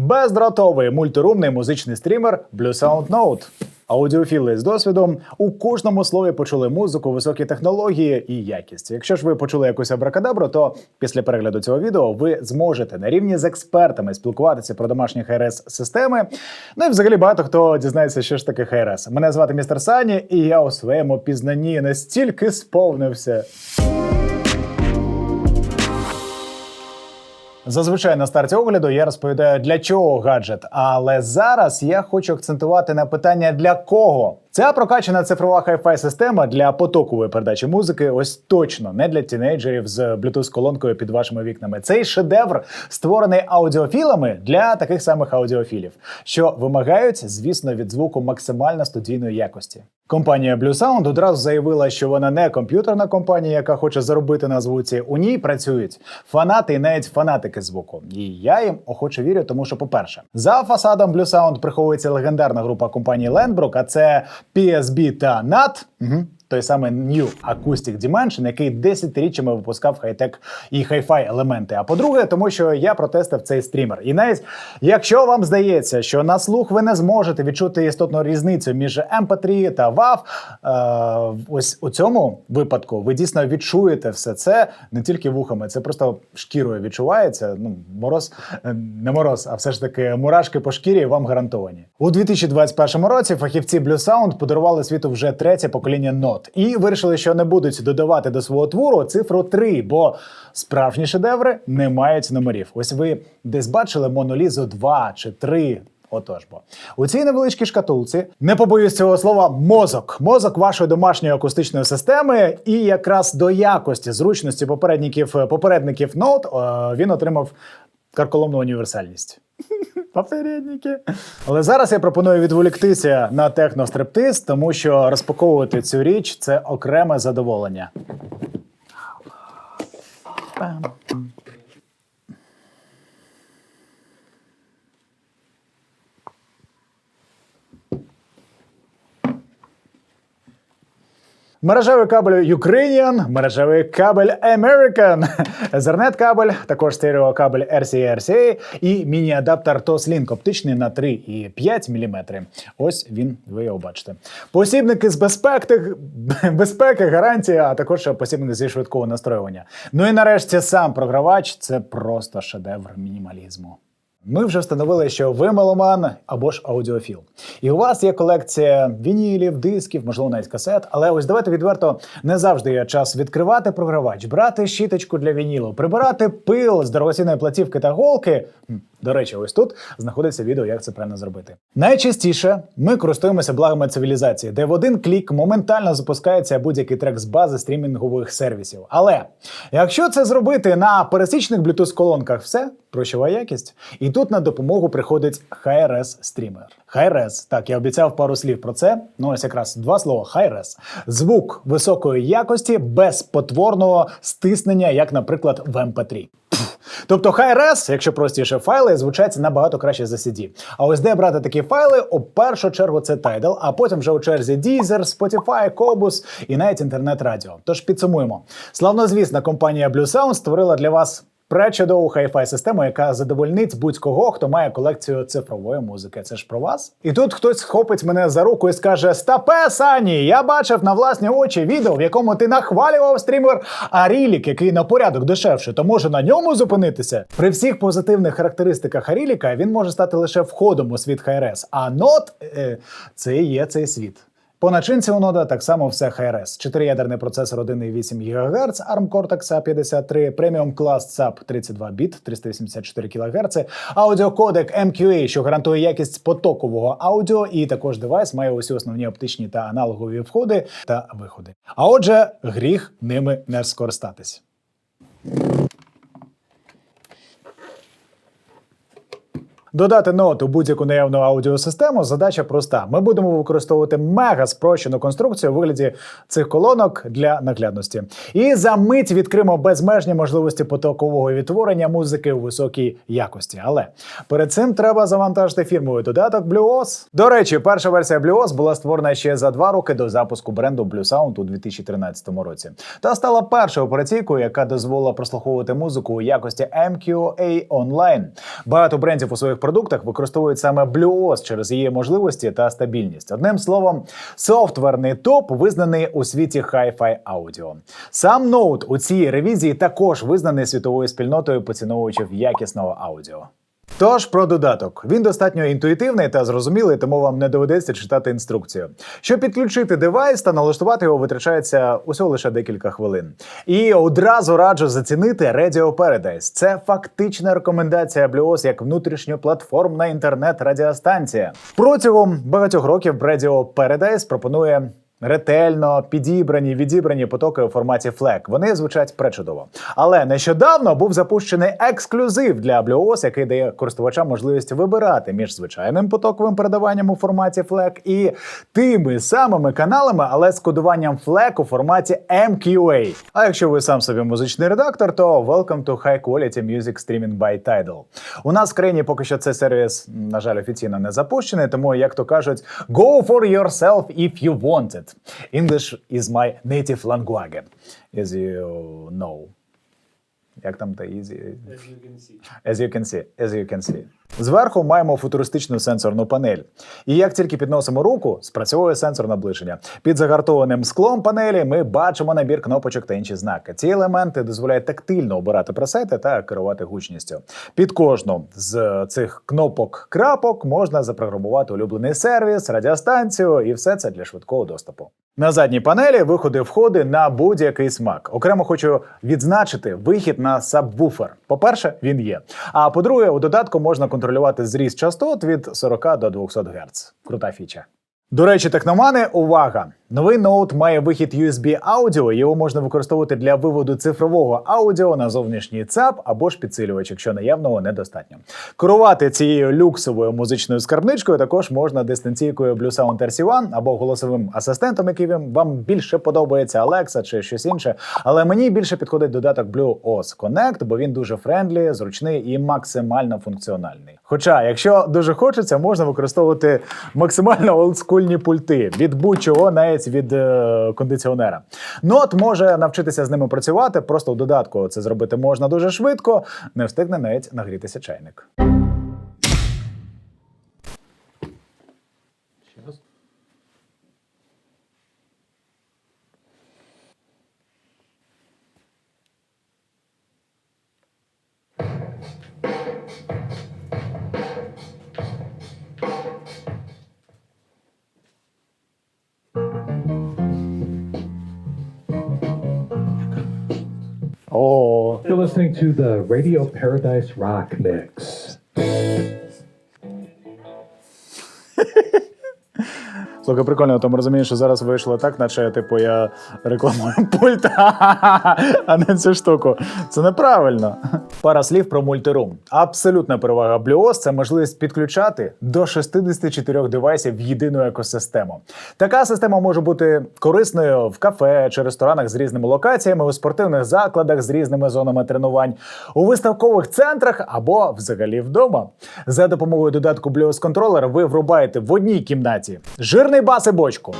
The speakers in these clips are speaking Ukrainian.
Бездротовий мультирумний музичний стрімер Blue Sound Note. Аудіофіли з досвідом у кожному слові почули музику, високі технології і якість. Якщо ж ви почули якусь абракадабру, то після перегляду цього відео ви зможете на рівні з експертами спілкуватися про домашні hrs системи. Ну і взагалі багато хто дізнається, що ж таке ХРС. Мене звати містер Сані, і я у своєму пізнанні настільки сповнився. Зазвичай на старті огляду я розповідаю, для чого гаджет. Але зараз я хочу акцентувати на питання для кого. Ця прокачана цифрова хай-фай система для потокової передачі музики. Ось точно не для тінейджерів з bluetooth колонкою під вашими вікнами. Цей шедевр створений аудіофілами для таких самих аудіофілів, що вимагають, звісно, від звуку максимально студійної якості. Компанія Blue Sound одразу заявила, що вона не комп'ютерна компанія, яка хоче заробити на звуці. У ній працюють фанати і навіть фанатики звуку. І я їм охоче вірю, тому що, по-перше, за фасадом Blue Sound приховується легендарна група компанії Landbrook, а це PSB та NAT. Угу. Той самий New Acoustic Dimension, який десятиріччями випускав хай-тек і хай-фай елементи. А по-друге, тому що я протестив цей стрімер. І навіть якщо вам здається, що на слух ви не зможете відчути істотну різницю між MP3 та WAV, е, ось у цьому випадку ви дійсно відчуєте все це не тільки вухами, це просто шкірою відчувається. Ну, мороз е, не мороз, а все ж таки мурашки по шкірі вам гарантовані. У 2021 році фахівці Blue Sound подарували світу вже третє покоління нот і вирішили, що не будуть додавати до свого твору цифру 3, бо справжні шедеври не мають номерів. Ось ви десь бачили монолізу 2 чи 3. Отож бо у цій невеличкій шкатулці не побоюсь цього слова мозок, мозок вашої домашньої акустичної системи, і якраз до якості зручності попередників попередників нот е, він отримав карколомну універсальність. Попередники. Але зараз я пропоную відволіктися на техностриптиз, тому що розпаковувати цю річ це окреме задоволення. Пам. Мережевий кабель Ukrainian, мережевий кабель American, Ethernet кабель, також стереокабель RCA RCA і міні-адаптер TOS-Link оптичний на 3,5 мм. Ось він, ви його бачите. Посібники з безпеки, безпеки, гарантія, а також посібники зі швидкого настроювання. Ну і нарешті сам програвач це просто шедевр мінімалізму. Ми вже встановили, що ви меломан або ж аудіофіл. І у вас є колекція вінілів, дисків, можливо, навіть касет. Але ось давайте відверто не завжди є час відкривати програвач, брати щіточку для вінілу, прибирати пил з дорогоцінної платівки та голки. До речі, ось тут знаходиться відео, як це правильно зробити. Найчастіше ми користуємося благами цивілізації, де в один клік моментально запускається будь-який трек з бази стрімінгових сервісів. Але якщо це зробити на пересічних Bluetooth колонках, все прощова якість. І тут на допомогу приходить HRS стрімер. HRS, так я обіцяв пару слів про це. Ну ось якраз два слова HRS. звук високої якості без потворного стиснення, як, наприклад, в MP3. Тобто Hi-Res, якщо простіше, файли звучать набагато краще за CD. А ось де брати такі файли, у першу чергу це Tidal, а потім вже у черзі Deezer, Spotify, Cobus і навіть інтернет-радіо. Тож підсумуємо. Славнозвісна компанія Blue Sound створила для вас пречудову хай-фай систему, яка задовольнить будь-кого, хто має колекцію цифрової музики. Це ж про вас. І тут хтось схопить мене за руку і скаже: Стапе, Сані, я бачив на власні очі відео, в якому ти нахвалював стрімер Арілік, який на порядок дешевше, то може на ньому зупинитися. При всіх позитивних характеристиках Аріліка він може стати лише входом у світ HRS, а нот е, це є цей світ. По начинці у нода так само все HRS. Чотириядерний процесор 1,8 ГГц, ARM Cortex A53, преміум клас SAP 32 біт, 384 кГц, аудіокодек MQA, що гарантує якість потокового аудіо, і також девайс має усі основні оптичні та аналогові входи та виходи. А отже, гріх ними не скористатись. Додати нот у будь-яку наявну аудіосистему задача проста. Ми будемо використовувати мега спрощену конструкцію у вигляді цих колонок для наглядності. І за мить відкриємо безмежні можливості потокового відтворення музики у високій якості. Але перед цим треба завантажити фірмовий додаток BlueOS. До речі, перша версія BlueOS була створена ще за два роки до запуску бренду Blue Sound у 2013 році. Та стала першою операційкою, яка дозволила прослуховувати музику у якості MQA Online. Багато брендів у своїх своїх продуктах використовують саме BlueOS через її можливості та стабільність. Одним словом, софтверний топ визнаний у світі Hi-Fi аудіо. Сам ноут у цій ревізії також визнаний світовою спільнотою поціновувачів якісного аудіо. Тож про додаток. Він достатньо інтуїтивний та зрозумілий, тому вам не доведеться читати інструкцію. Щоб підключити девайс та налаштувати його, витрачається усього лише декілька хвилин. І одразу раджу зацінити Radio Paradise. Це фактична рекомендація BlueOS як внутрішньоплатформна інтернет-радіостанція. Протягом багатьох років Radio Paradise пропонує. Ретельно підібрані, відібрані потоки у форматі FLAC. Вони звучать пречудово. Але нещодавно був запущений ексклюзив для BlueOS, який дає користувачам можливість вибирати між звичайним потоковим передаванням у форматі FLAC і тими самими каналами, але з кодуванням FLAC у форматі MQA. А якщо ви сам собі музичний редактор, то welcome to High Quality Music Streaming by Tidal. У нас в країні поки що цей сервіс, на жаль, офіційно не запущений, тому як то кажуть, go for yourself if you want it. English is my native language, as you know. Як там та easy? As you can see. As you can see. Зверху маємо футуристичну сенсорну панель. І як тільки підносимо руку, спрацьовує сенсор наближення. Під загартованим склом панелі ми бачимо набір кнопочок та інші знаки. Ці елементи дозволяють тактильно обирати пресети та керувати гучністю. Під кожну з цих кнопок-крапок можна запрограмувати улюблений сервіс, радіостанцію і все це для швидкого доступу. На задній панелі виходи входи на будь-який смак. Окремо хочу відзначити вихід на сабвуфер. По-перше, він є. А по-друге, у додатку можна контролювати зріст частот від 40 до 200 Гц. Крута фіча. До речі, техномани, увага! Новий ноут має вихід USB аудіо. Його можна використовувати для виводу цифрового аудіо на зовнішній ЦАП або ж підсилювач, якщо наявного недостатньо. Керувати цією люксовою музичною скарбничкою також можна дистанційкою Blue Sound RC1 або голосовим асистентом, який вам- більше подобається, Alexa чи щось інше. Але мені більше підходить додаток Blue OS Connect, бо він дуже френдлі, зручний і максимально функціональний. Хоча, якщо дуже хочеться, можна використовувати максимально олдскульні пульти від будь-чого, навіть від е, кондиціонера. Нот може навчитися з ними працювати. Просто в додатку це зробити можна дуже швидко. Не встигне навіть нагрітися чайник. О, You're listening to the Radio Paradise Rock Mix. Слухай, прикольно, тому розумієш, що зараз вийшло так, наче типу я рекламую пульт, а не цю штуку. Це неправильно. Пара слів про мультирум. Абсолютна перевага BlueOS – це можливість підключати до 64 девайсів в єдину екосистему. Така система може бути корисною в кафе чи ресторанах з різними локаціями, у спортивних закладах з різними зонами тренувань, у виставкових центрах або взагалі вдома. За допомогою додатку BlueOS Controller ви врубаєте в одній кімнаті жирний бас бочку,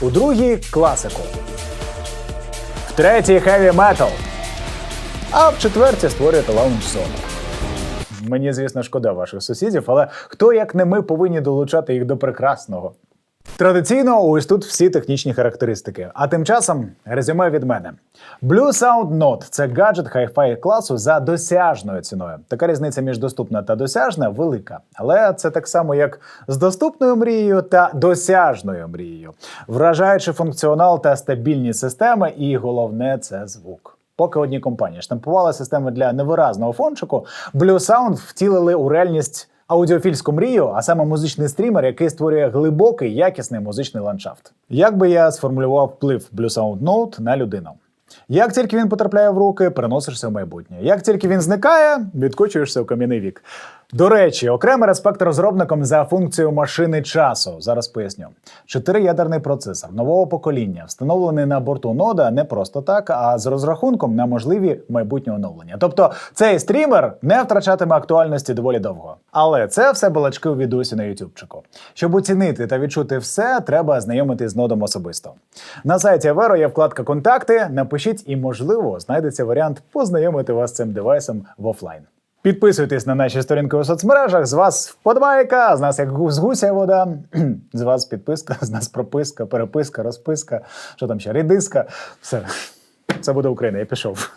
у другій класику, в третій хеві метал, а в четвертій створюєте лаунж-зону. Мені, звісно, шкода ваших сусідів, але хто як не ми повинні долучати їх до прекрасного. Традиційно ось тут всі технічні характеристики. А тим часом резюме від мене. Blue Sound Note – це гаджет Hi-Fi класу за досяжною ціною. Така різниця між доступна та досяжна велика. Але це так само, як з доступною мрією та досяжною мрією. Вражаючи функціонал та стабільні системи, і головне це звук. Поки одні компанії штампували системи для невиразного фончику, Blue Sound втілили у реальність аудіофільську мрію, а саме музичний стрімер, який створює глибокий, якісний музичний ландшафт. Як би я сформулював вплив Blue Sound Note на людину? Як тільки він потрапляє в руки, переносишся в майбутнє. Як тільки він зникає, відкочуєшся в кам'яний вік. До речі, окремий респект розробникам за функцію машини часу. Зараз поясню. Чотириядерний процесор нового покоління, встановлений на борту нода не просто так, а з розрахунком на можливі майбутні оновлення. Тобто цей стрімер не втрачатиме актуальності доволі довго. Але це все балачки у відосі на ютубчику. Щоб оцінити та відчути все, треба знайомитись з нодом особисто. На сайті Avero є вкладка Контакти. Напишіть і, можливо, знайдеться варіант познайомити вас з цим девайсом в офлайн. Підписуйтесь на наші сторінки у соцмережах. З вас вподобайка, з нас як з гуся вода, з вас підписка, з нас прописка, переписка, розписка, що там ще, рідиска. Все. Це буде Україна, я пішов.